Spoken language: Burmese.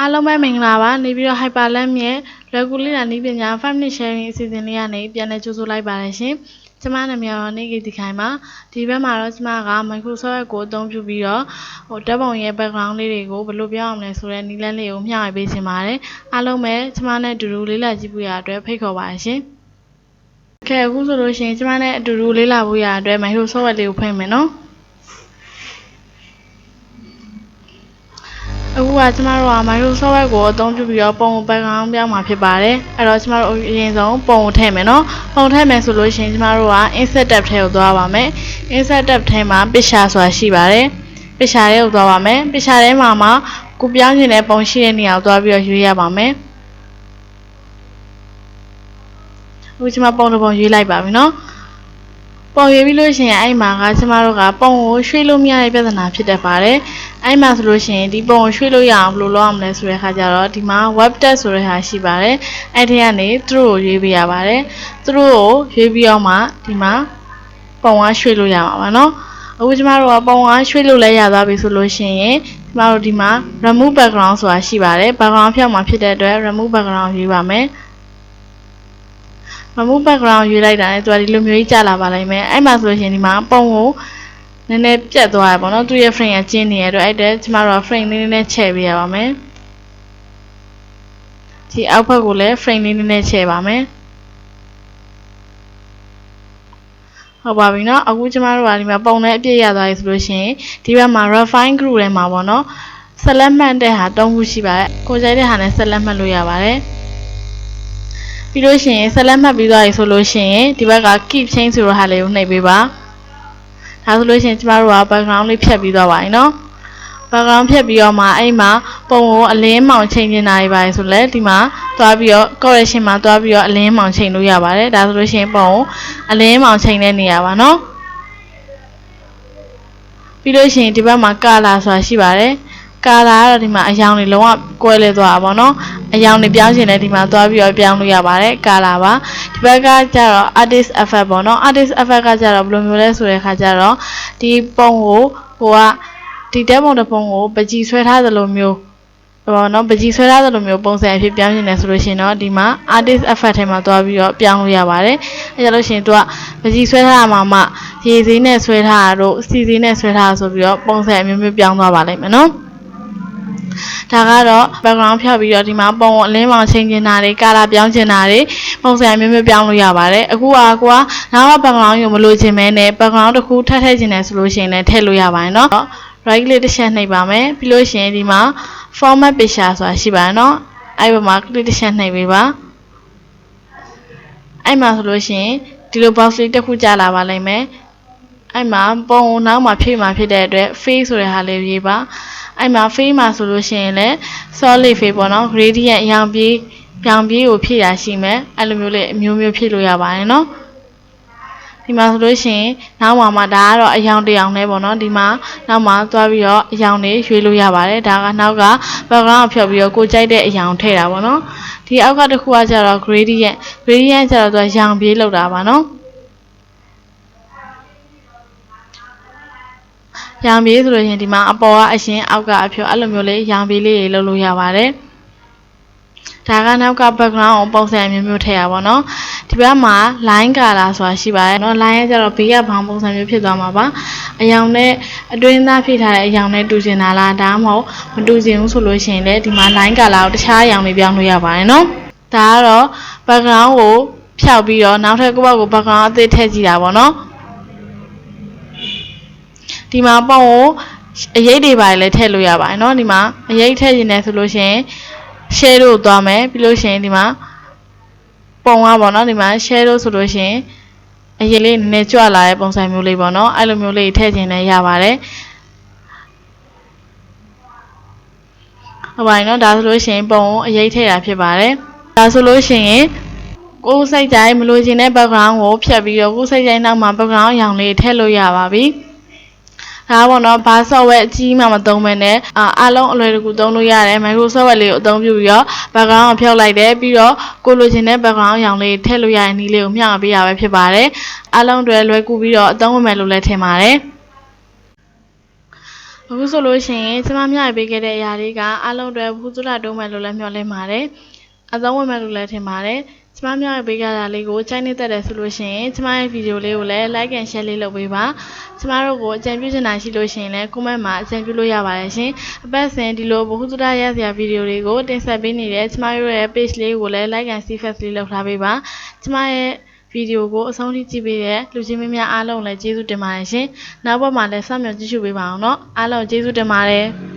အားလုံးပဲမင်္ဂလာပါနေပြီးတော့ Hyperland ရဲ့လွယ်ကူလေးလာနည်းပညာ 5 minute sharing အစီအစဉ်လေးကနေပြန်လည်ကြိုဆိုလိုက်ပါတယ်ရှင်။ကျမနာမည်ကတော့နေဂီတီခိုင်ပါဒီဘက်မှာတော့ကျမက Microsoft ကိုအသုံးပြုပြီးတော့ဟိုဓာတ်ပုံရဲ့ background လေးတွေကိုဘယ်လိုပြောင်းအောင်လဲဆိုတဲ့နည်းလမ်းလေးကိုမျှဝေပေးချင်ပါတယ်။အားလုံးပဲကျမနဲ့အတူတူလေးလာကြည့်ဖို့ရအတွက်ဖိတ်ခေါ်ပါတယ်ရှင်။ကဲအခုဆိုလို့ရှိရင်ကျမနဲ့အတူတူလေးလာဖို့ရအတွက် Microsoft လေးကိုဖွင့်မယ်နော်။ အခုကကျမတို့က Microsoft Word ကိုအသုံးပြုပြီးတော့ပုံ background ပြောင်းမှာဖြစ်ပါတယ်အဲ့တော့ကျမတို့အရင်ဆုံးပုံကိုထည့်မယ်နော်ပုံထည့်မယ်ဆိုလို့ရှိရင်ကျမတို့က insert tab ထဲကိုသွားပါမယ် insert tab ထဲမှာ picture ဆိုတာရှိပါတယ် picture ထဲကိုသွားပါမယ် picture ထဲမှာမှကိုပြောင်းချင်တဲ့ပုံရှိတဲ့နေရာကိုသွားပြီးတော့ရွေးရပါမယ်အခုကျမပုံတစ်ပုံရွေးလိုက်ပါပြီနော် ပုံရွေးပြီးလို့ရှိရင်အဲ့မှာကကျမတို့ကပုံကိုရွှေ့လို့မရတဲ့ပြဿနာဖြစ်တတ်ပါတယ်။အဲ့မှာဆိုလို့ရှိရင်ဒီပုံကိုရွှေ့လို့ရအောင်ဘယ်လိုလုပ်ရမလဲဆိုတဲ့အခါကျတော့ဒီမှာ web test ဆိုတဲ့ဟာရှိပါတယ်။အဲ့ဒီကနေသူတို့ကိုရွေးပေးရပါတယ်။သူတို့ကိုရွေးပြီးတော့မှဒီမှာပုံကရွှေ့လို့ရမှာပါနော်။အခုကျမတို့ကပုံကရွှေ့လို့လည်းရသွားပြီဆိုလို့ရှိရင်ကျမတို့ဒီမှာ remove background ဆိုတာရှိပါတယ်။ background ဖြောက်မှာဖြစ်တဲ့အတွက် remove background ရွေးပါမယ်။ remove background ရွေးလိုက်တာနဲ့သူကဒီလိုမျိုးကြီးကြာလာပါလိမ့်မယ်အဲ့မှာဆိုလို့ရှိရင်ဒီမှာပုံကိုနည်းနည်းပြတ်သွားရပါတော့သူရဲ့ frame ကကျင်းနေရတော့အဲ့တဲ့ကျမတို့က frame လေးနည်းနည်းချဲ့ပေးရပါမယ်ဒီအောက်ဘက်ကိုလည်း frame လေးနည်းနည်းချဲ့ပါမယ်ဟုတ်ပါပြီเนาะအခုကျမတို့ကဒီမှာပုံနဲ့အပြည့်ရသွားပြီဆိုလို့ရှိရင်ဒီဘက်မှာ refine group ထဲမှာပေါ့เนาะဆက်လက်မှတ်တဲ့ဟာ၃ခုရှိပါတယ်ကိုကြိုက်တဲ့ဟာနဲ့ဆက်လက်မှတ်လို့ရပါတယ် ပြီးလို့ရှိရင်ဆက်လက်မှတ်ပြီးသွားပြီဆိုလို့ရှိရင်ဒီဘက်က keep change ဆိုတဲ့ဟာလေးကိုနှိပ်ပေးပါဒါဆိုလို့ရှိရင်ကျမတို့က background လေးဖြတ်ပြီးသွားပါပြီနော် background ဖြတ်ပြီးတော့မှအဲ့မှာပုံကိုအလင်းမောင်ချိန်နေတာတွေပါတယ်ဆိုလဲဒီမှာသွားပြီးတော့ correction မှာသွားပြီးတော့အလင်းမောင်ချိန်လို့ရပါတယ်ဒါဆိုလို့ရှိရင်ပုံကိုအလင်းမောင်ချိန်တဲ့နေရာပါနော်ပြီးလို့ရှိရင်ဒီဘက်မှာ color ဆိုတာရှိပါတယ် ကာလာကတော့ဒီမှာအယောင်တွေလုံးဝကွဲလဲသွားတာပေါ့နော်အယောင်တွေပြောင်းရှင်လဲဒီမှာသွားပြီးတော့ပြောင်းလို့ရပါတယ်ကာလာပါဒီဘက်ကကျတော့ artist effect ပေါ့နော် artist effect ကကျတော့ဘယ်လိုမျိုးလဲဆိုတဲ့အခါကျတော့ဒီပုံကိုဟိုကဒီတဲပုံတစ်ပုံကိုပကြီးဆွဲထားသလိုမျိုးပေါ့နော်ပကြီးဆွဲထားသလိုမျိုးပုံစံအဖြစ်ပြောင်းနေတယ်ဆိုလို့ရှိရင်တော့ဒီမှာ artist effect ထဲမှာသွားပြီးတော့ပြောင်းလို့ရပါတယ်အဲကြလို့ရှိရင်သူကပကြီးဆွဲထားတာမှမှရေစည်းနဲ့ဆွဲထားတာတို့စီစည်းနဲ့ဆွဲထားတာဆိုပြီးတော့ပုံစံအမျိုးမျိုးပြောင်းသွားပါလိမ့်မယ်နော် ဒါကတော့ background ဖြတ်ပြီးတော့ဒီမှာပုံအလင်းမောင်ချိန်ကျင်တာတွေကာလာပြောင်းကျင်တာတွေပုံစံမျိုးမျိုးပြောင်းလို့ရပါတယ်အခုကကိုကနောက်က background ကိုမလိုချင်မဲနဲ့ background တစ်ခုထပ်ထည့်ချင်တယ်ဆိုလို့ရှိရင်လည်းထည့်လို့ရပါတယ်เนาะ right click တစ်ချက်နှိပ်ပါမယ်ပြီးလို့ရှိရင်ဒီမှာ format picture ဆိုတာရှိပါတယ်เนาะအဲ့ဘက်မှာ click တစ်ချက်နှိပ်ပေးပါအဲ့မှာဆိုလို့ရှိရင်ဒီလို box လေးတစ်ခုကြာလာပါလိမ့်မယ်အဲ့မှာပုံနောက်မှာဖြည့်မှာဖြစ်တဲ့အတွက် face ဆိုတဲ့ဟာလေးရေးပါ အဲ့မှာ face မှာဆိုလို့ရှိရင်လည်း solid face ပေါ့နော် gradient အရောင်ပြေးပြောင်ပြေးကိုဖြည့်ရရှိမယ်အဲ့လိုမျိုးလေးအမျိုးမျိုးဖြည့်လို့ရပါတယ်နော်ဒီမှာဆိုလို့ရှိရင်နောက်မှာမှဒါကတော့အယောင်တယောင်နဲ့ပေါ့နော်ဒီမှာနောက်မှာသွားပြီးတော့အယောင်တွေရွေးလို့ရပါတယ်ဒါကနောက်က background ကိုဖြုတ်ပြီးတော့ကိုကြိုက်တဲ့အယောင်ထည့်တာပေါ့နော်ဒီအောက်ကတစ်ခုကကျတော့ gradient gradient ကျတော့သူကရောင်ပြေးလောက်တာပါနော် ရောင်ပြေးဆိုလို့ရှင်ဒီမှာအပေါ်ကအရှင်အောက်ကအဖြူအဲ့လိုမျိုးလေးရောင်ပြေးလေးတွေလုပ်လို့ရပါတယ်ဒါကနောက်က background ကိုပုံစံမျိုးမျိုးထည့်ရပါတော့ဒီဘက်မှာ line color ဆိုတာရှိပါတယ်เนาะ line ကကျတော့ဘေးကဘောင်ပုံစံမျိုးဖြစ်သွားမှာပါအယောင်နဲ့အတွင်းသားဖြစ်ထားတဲ့အယောင်နဲ့တူကျင်တာလားဒါမှမဟုတ်မတူကျင်ဘူးဆိုလို့ရှိရင်လည်းဒီမှာ line color ကိုတခြားအယောင်တွေပြောင်းလို့ရပါတယ်เนาะဒါကတော့ background ကိုဖြောက်ပြီးတော့နောက်ထပ်ကိုယ့်ဘက်ကို background အသစ်ထည့်ကြည့်တာပေါ့เนาะ ဒီမှာပုံကိုအရေးတွေပါလည်းထည့်လို့ရပါတယ်เนาะဒီမှာအရေးထည့်ရင်လည်းဆိုလို့ရှိရင် share တို့သွားမယ်ပြီးလို့ရှိရင်ဒီမှာပုံကပေါ့နော်ဒီမှာ share တို့ဆိုလို့ရှိရင်အရေးလေးနည်းနည်းကြွလာတဲ့ပုံစံမျိုးလေးပေါ့နော်အဲ့လိုမျိုးလေးထည့်ခြင်းလည်းရပါတယ်ဟုတ်ပါပြီနော်ဒါဆိုလို့ရှိရင်ပုံကိုအရေးထည့်တာဖြစ်ပါတယ်ဒါဆိုလို့ရှိရင်ကိုယ်စိတ်ကြိုက်မလို့ခြင်းတဲ့ background ကိုဖြတ်ပြီးတော့ကိုယ်စိတ်ကြိုက်နောက်မှာ background အရောင်လေးထည့်လို့ရပါပြီ ဒါပေါ့နော်ဘာ software အကြီးမှမသုံးဘဲနဲ့အားလုံးအလွယ်တကူသုံးလို့ရတယ် Microsoft လေးကိုအသုံးပြုပြီးတော့ background ကိုဖြုတ်လိုက်တယ်ပြီးတော့ကိုလိုချင်တဲ့ background အရောင်လေးထည့်လို့ရတဲ့နည်းလေးကိုမျှပေးရပဲဖြစ်ပါတယ်အားလုံးတွေလွယ်ကူပြီးတော့အသုံးဝင်မယ်လို့လည်းထင်ပါတယ်အခုဆိုလို့ရှိရင်ကျမမျှဝေပေးခဲ့တဲ့အရာတွေကအားလုံးအတွက်ဖူးစုတာတုံးမယ်လို့လည်းမျှော်လင့်ပါတယ်အသုံးဝင်မယ်လို့လည်းထင်ပါတယ် ကျမမျှဝေပေးခဲ့တာလေးကိုကြိုက်နေတတ်တယ်ဆိုလို့ရှိရင်ကျမရဲ့ဗီဒီယိုလေးကိုလည်း like and share လေးလုပ်ပေးပါကျမတို့ကိုအကြံပြုချင်တာရှိလို့ရှိရင်လည်း comment မှာအကြံပြုလို့ရပါတယ်ရှင်အပတ်စဉ်ဒီလိုဘ ഹു သုဒရရစရာဗီဒီယိုတွေကိုတင်ဆက်ပေးနေတဲ့ကျမတို့ရဲ့ page လေးကိုလည်း like and see first လေးလုပ်ထားပေးပါကျမရဲ့ဗီဒီယိုကိုအဆုံးထိကြည့်ပေးတဲ့လူချင်းမင်းများအားလုံးလည်းကျေးဇူးတင်ပါတယ်ရှင်နောက်ဘက်မှာလည်းစောင့်မျှော်ကြည့်ရှုပေးပါအောင်เนาะအားလုံးကျေးဇူးတင်ပါတယ်